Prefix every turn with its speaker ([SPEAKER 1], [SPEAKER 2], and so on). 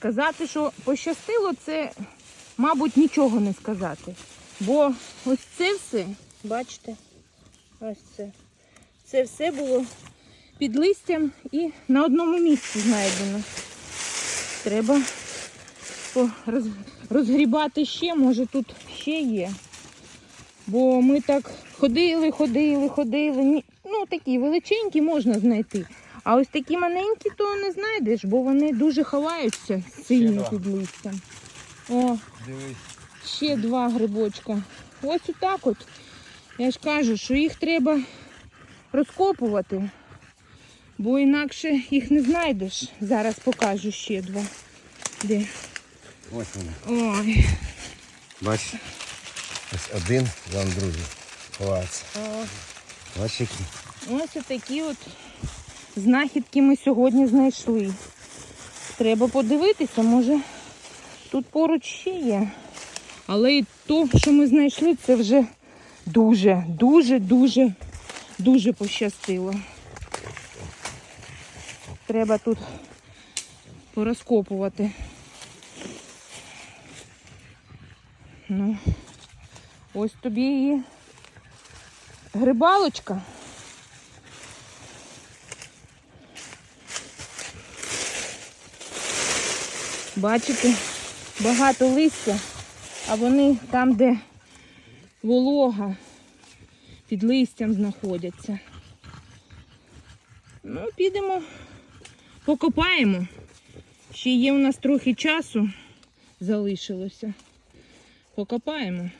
[SPEAKER 1] Сказати, що пощастило, це, мабуть, нічого не сказати. Бо ось це все, бачите, ось це. Це все було під листям і на одному місці знайдено. Треба розгрібати ще, може тут ще є. Бо ми так ходили, ходили, ходили. Ну, такі величенькі можна знайти. А ось такі маленькі, то не знайдеш, бо вони дуже ховаються сильно під листям. О,
[SPEAKER 2] Дивись.
[SPEAKER 1] ще два грибочка. Ось отак от. Я ж кажу, що їх треба розкопувати, бо інакше їх не знайдеш. Зараз покажу ще два. Де?
[SPEAKER 2] Ось вони.
[SPEAKER 1] Ой.
[SPEAKER 2] Бач. Ось один, вам другий. Ховається.
[SPEAKER 1] О,
[SPEAKER 2] Бач які.
[SPEAKER 1] ось отакі от знахідки ми сьогодні знайшли. Треба подивитися, може тут поруч ще є. Але і то, що ми знайшли, це вже дуже, дуже, дуже, дуже пощастило. Треба тут порозкопувати. Ну, ось тобі і грибалочка. Бачите, багато листя, а вони там, де волога, під листям знаходяться. Ну, підемо, покопаємо. Ще є у нас трохи часу залишилося. Покопаємо.